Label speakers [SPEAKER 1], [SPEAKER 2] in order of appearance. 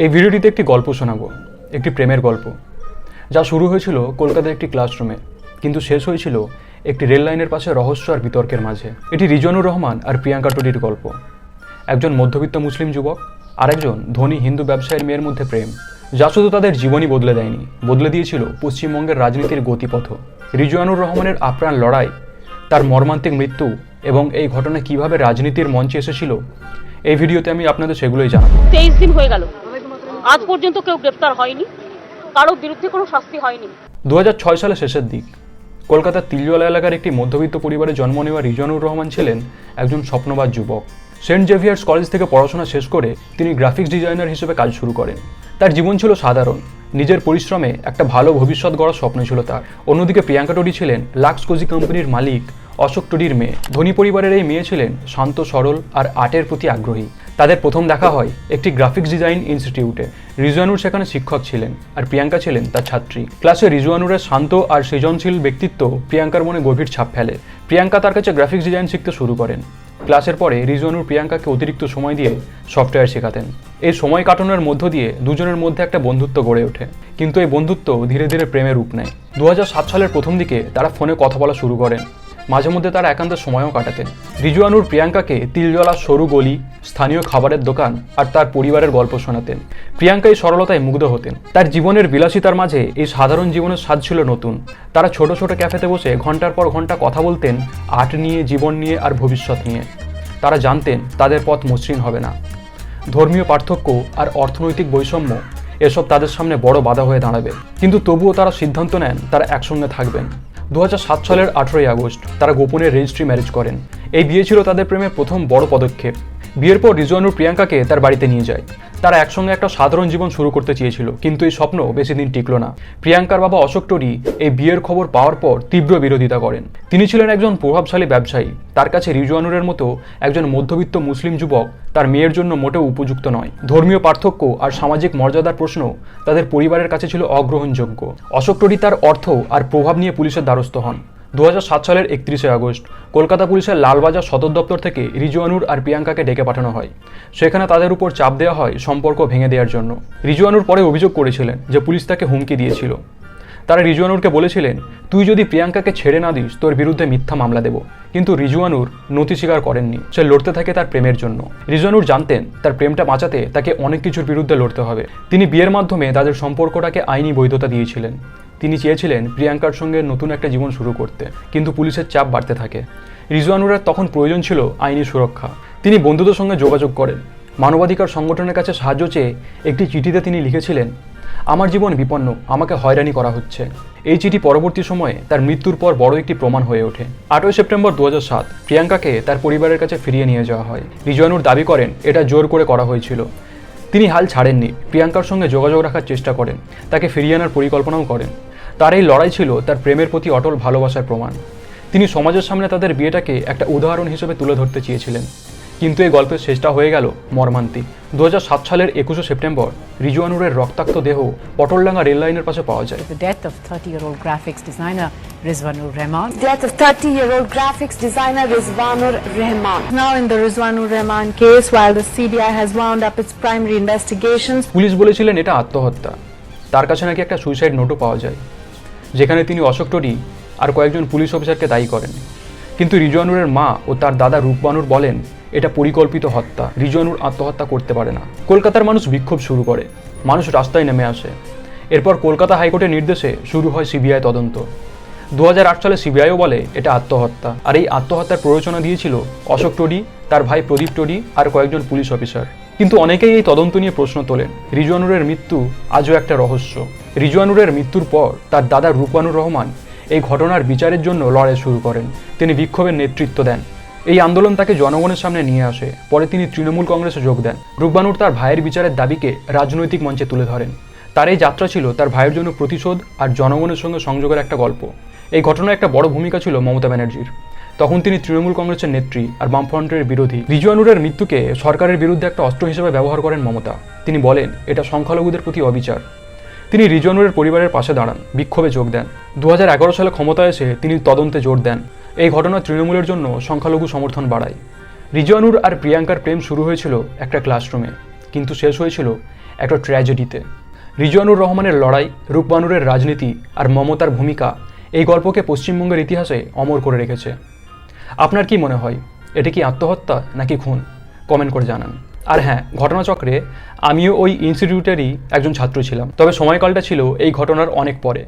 [SPEAKER 1] এই ভিডিওটিতে একটি গল্প শোনাবো, একটি প্রেমের গল্প। যা শুরু হয়েছিল কলকাতার একটি ক্লাসরুমে, কিন্তু শেষ হয়েছিল একটি রেল লাইনের পাশে রহস্য আর বিতর্কের মাঝে। এটি রিজনুর রহমান আর প্রিয়াঙ্কা টুডির গল্প। একজন মধ্যবিত্ত মুসলিম যুবক আর একজন ধনী হিন্দু ব্যবসায়ীর মেয়ের মধ্যে প্রেম, যা শুধু তাদের জীবনই বদলে দেয়নি, বদলে দিয়েছিল পশ্চিমবঙ্গের রাজনীতির গতিপথ। রিজওয়ানুর রহমানের আপ্রাণ লড়াই, তার মর্মান্তিক মৃত্যু এবং এই ঘটনা কীভাবে রাজনীতির মঞ্চে এসেছিল এই ভিডিওতে আমি আপনাদের সেগুলোই জানাব।
[SPEAKER 2] তেইশ দিন হয়ে গেল। আজ পর্যন্ত কেউ গ্রেফতার হয়নি। কারও বিরুদ্ধে কোনো শাস্তি হয়নি।
[SPEAKER 1] দু সালে শেষের দিক কলকাতার তিলজলা এলাকার একটি মধ্যবিত্ত পরিবারে জন্ম নেওয়া রিজানুর রহমান ছিলেন একজন স্বপ্নবাদ যুবক। সেন্ট জেভিয়ার্স কলেজ থেকে পড়াশোনা শেষ করে তিনি গ্রাফিক্স ডিজাইনার হিসেবে কাজ শুরু করেন। তার জীবন ছিল সাধারণ। নিজের পরিশ্রমে একটা ভালো ভবিষ্যৎ গড়ার স্বপ্ন ছিল তার। অন্যদিকে প্রিয়াঙ্কা টুডি ছিলেন লাক্স কোজি কোম্পানির মালিক, অশোক টুডির মেয়ে। ধনী পরিবারের এই মেয়ে ছিলেন শান্ত, সরল আর আর্টের প্রতি আগ্রহী। তাদের প্রথম দেখা হয় একটি গ্রাফিক্স ডিজাইন ইনস্টিটিউটে। রিজওয়ানুর সেখানে শিক্ষক ছিলেন আর প্রিয়াঙ্কা ছিলেন তার ছাত্রী। ক্লাসে রিজওয়ানুরের শান্ত আর সৃজনশীল ব্যক্তিত্ব প্রিয়াঙ্কার মনে গভীর ছাপ ফেলে। প্রিয়াঙ্কা তার কাছে গ্রাফিক্স ডিজাইন শিখতে শুরু করেন। ক্লাসের পরে রিজনু প্রিয়াঙ্কাকে অতিরিক্ত সময় দিয়ে সফটওয়্যার শেখাতেন। এই সময় কাটানোর মধ্য দিয়ে দুজনের মধ্যে একটা বন্ধুত্ব গড়ে ওঠে। কিন্তু এই বন্ধুত্ব ধীরে ধীরে প্রেমে রূপ নেয়। দু হাজার সাত সালের প্রথম দিকে তারা ফোনে কথা বলা শুরু করেন। মাঝে মধ্যে তারা একান্ত সময়ও কাটাতেন। রিজওয়ানুর প্রিয়াঙ্কাকে তিলজলা সরু গলি, স্থানীয় খাবারের দোকান আর তার পরিবারের গল্প শোনাতেন। প্রিয়াঙ্কা এই সরলতায় মুগ্ধ হতেন। তার জীবনের বিলাসিতার মাঝে এই সাধারণ জীবনের স্বাদ ছিল নতুন। তারা ছোট ছোট ক্যাফেতে বসে ঘণ্টার পর ঘণ্টা কথা বলতেন আর্ট নিয়ে, জীবন নিয়ে আর ভবিষ্যৎ নিয়ে। তারা জানতেন তাদের পথ মসৃণ হবে না। ধর্মীয় পার্থক্য আর অর্থনৈতিক বৈষম্য এসব তাদের সামনে বড় বাধা হয়ে দাঁড়াবে। কিন্তু তবুও তারা সিদ্ধান্ত নেন তারা একসঙ্গে থাকবেন। দু হাজার সাত সালের আঠেরোই আগস্ট তারা গোপনে রেজিস্ট্রি ম্যারেজ করেন। এই বিয়ে ছিল তাদের প্রেমের প্রথম বড় পদক্ষেপ। বিয়ের পর রিজওয়ানুর প্রিয়াঙ্কাকে তার বাড়িতে নিয়ে যায়। তারা একসঙ্গে একটা সাধারণ জীবন শুরু করতে চেয়েছিল, কিন্তু এই স্বপ্ন বেশি দিন টিকলো না। প্রিয়াঙ্কার বাবা অশোক টরি এই বিয়ের খবর পাওয়ার পর তীব্র বিরোধিতা করেন। তিনি ছিলেন একজন প্রভাবশালী ব্যবসায়ী। তার কাছে রিজওয়ানুরের মতো একজন মধ্যবিত্ত মুসলিম যুবক তার মেয়ের জন্য মোটেও উপযুক্ত নয়। ধর্মীয় পার্থক্য আর সামাজিক মর্যাদার প্রশ্ন তাদের পরিবারের কাছে ছিল অগ্রহণযোগ্য। অশোক টরি তার অর্থ আর প্রভাব নিয়ে পুলিশের দ্বারস্থ হন। দু হাজার সাত সালের একত্রিশে আগস্ট কলকাতা পুলিশের লালবাজার সদর দপ্তর থেকে রিজুয়ানুর আর প্রিয়াঙ্কাকে ডেকে পাঠানো হয়। সেখানে তাদের উপর চাপ দেওয়া হয় সম্পর্ক ভেঙে দেওয়ার জন্য। রিজওয়ানুর পরে অভিযোগ করেছিলেন যে পুলিশ তাকে হুমকি দিয়েছিল। তারা রিজুয়ানুরকে বলেছিলেন, তুই যদি প্রিয়াঙ্কাকে ছেড়ে না দিস, তোর বিরুদ্ধে মিথ্যা মামলা দেব। কিন্তু রিজুয়ানুর নথি স্বীকার করেননি। সে লড়তে থাকে তার প্রেমের জন্য। রিজওয়ানুর জানতেন তার প্রেমটা বাঁচাতে তাকে অনেক কিছুর বিরুদ্ধে লড়তে হবে। তিনি বিয়ের মাধ্যমে তাদের সম্পর্কটাকে আইনি বৈধতা দিয়েছিলেন। তিনি চেয়েছিলেন প্রিয়াঙ্কার সঙ্গে নতুন একটা জীবন শুরু করতে, কিন্তু পুলিশের চাপ বাড়তে থাকে। রিজওয়ানুরের তখন প্রয়োজন ছিল আইনি সুরক্ষা। তিনি বন্ধুদের সঙ্গে যোগাযোগ করেন। মানবাধিকার সংগঠনের কাছে সাহায্য চেয়ে একটি চিঠিতে তিনি লিখেছিলেন, আমার জীবন বিপন্ন, আমাকে হয়রানি করা হচ্ছে। এই চিঠি পরবর্তী সময়ে তার মৃত্যুর পর বড় একটি প্রমাণ হয়ে ওঠে। আটই সেপ্টেম্বর দু সাত, প্রিয়াঙ্কাকে তার পরিবারের কাছে ফিরিয়ে নিয়ে যাওয়া হয়। রিজওয়ানুর দাবি করেন, এটা জোর করে করা হয়েছিল। তিনি হাল ছাড়েননি। প্রিয়াঙ্কার সঙ্গে যোগাযোগ রাখার চেষ্টা করেন, তাকে ফিরিয়ে আনার পরিকল্পনাও করেন। তার এই লড়াই ছিল তার প্রেমের প্রতি অটল ভালোবাসার প্রমাণ। তিনি সমাজের সামনে তাদের বিয়েটাকে একটা উদাহরণ হিসেবে তুলে ধরতে চেয়েছিলেন। কিন্তু এই গল্পের শেষটা হয়ে গেল মর্মান্তিক। দু হাজার সাত সালের একুশে সেপ্টেম্বর রিজুয়ানুরের রক্তাক্ত দেহ পটলডাঙ্গা রেল লাইনের পাশে পাওয়া যায়।
[SPEAKER 3] The death of 30-year-old graphics designer Rizwanur Rehman.
[SPEAKER 4] Death of 30-year-old graphics designer Rizwanur Rehman.
[SPEAKER 3] Now in the Rizwanur Rehman case, while the CBI has wound up its primary investigations,
[SPEAKER 1] police বলেছিলেন এটা আত্মহত্যা। তার কাছে নাকি একটা suicide নোটও পাওয়া যায়। যেখানে তিনি অশোক টরি আর কয়েকজন পুলিশ অফিসারকে দায়ী করেন। কিন্তু রিজওয়ানুরের মা ও তার দাদা রূপবানুর বলেন, এটা পরিকল্পিত হত্যা রিজওয়ানুর আত্মহত্যা করতে পারে না। কলকাতার মানুষ বিক্ষোভ শুরু করে, মানুষ রাস্তায় নেমে আসে। এরপর কলকাতা হাইকোর্টের নির্দেশে শুরু হয় সিবিআই তদন্ত। দু হাজার আট সালে সিবিআইও বলে, এটা আত্মহত্যা। আর এই আত্মহত্যার প্ররোচনা দিয়েছিল অশোক টোডি, তার ভাই প্রদীপ টোডি আর কয়েকজন পুলিশ অফিসার। কিন্তু অনেকেই এই তদন্ত নিয়ে প্রশ্ন তোলেন রিজওয়ানুরের মৃত্যু আজও একটা রহস্য। রিজওয়ানুরের মৃত্যুর পর তার দাদা রূপবানুর রহমান এই ঘটনার বিচারের জন্য লড়াই শুরু করেন। তিনি বিক্ষোভের নেতৃত্ব দেন। এই আন্দোলন তাকে জনগণের সামনে নিয়ে আসে। পরে তিনি তৃণমূল কংগ্রেসে যোগ দেন। রূপবানুর তার ভাইয়ের বিচারের দাবিকে রাজনৈতিক মঞ্চে তুলে ধরেন। তার এই যাত্রা ছিল তার ভাইয়ের জন্য প্রতিশোধ আর জনগণের সঙ্গে সংযোগের একটা গল্প। এই ঘটনায় একটা বড় ভূমিকা ছিল মমতা ব্যানার্জির। তখন তিনি তৃণমূল কংগ্রেসের নেত্রী আর বামফ্রন্টের বিরোধী। রিজওয়ানুরের মৃত্যুকে সরকারের বিরুদ্ধে একটা অস্ত্র হিসেবে ব্যবহার করেন মমতা। তিনি বলেন, এটা সংখ্যালঘুদের প্রতি অবিচার। তিনি রিজওয়ানুরের পরিবারের পাশে দাঁড়ান, বিক্ষোভে যোগ দেন। দু হাজার এগারো সালে ক্ষমতায় এসে তিনি তদন্তে জোর দেন। এই ঘটনা তৃণমূলের জন্য সংখ্যালঘু সমর্থন বাড়ায়। রিজওয়ানুর আর প্রিয়াঙ্কার প্রেম শুরু হয়েছিল একটা ক্লাসরুমে, কিন্তু শেষ হয়েছিল একটা ট্র্যাজেডিতে। রিজওয়ানুর রহমানের লড়াই, রূপবানুরের রাজনীতি আর মমতার ভূমিকা এই গল্পকে পশ্চিমবঙ্গের ইতিহাসে অমর করে রেখেছে। আপনার কি মনে হয়, এটি কি আত্মহত্যা নাকি খুন? কমেন্ট করে জানান। আর হ্যাঁ ঘটনাচক্রে আমিও ওই ইনস্টিটিউটেরই একজন ছাত্র ছিলাম। তবে সময়কালটা ছিল এই ঘটনার অনেক পরে।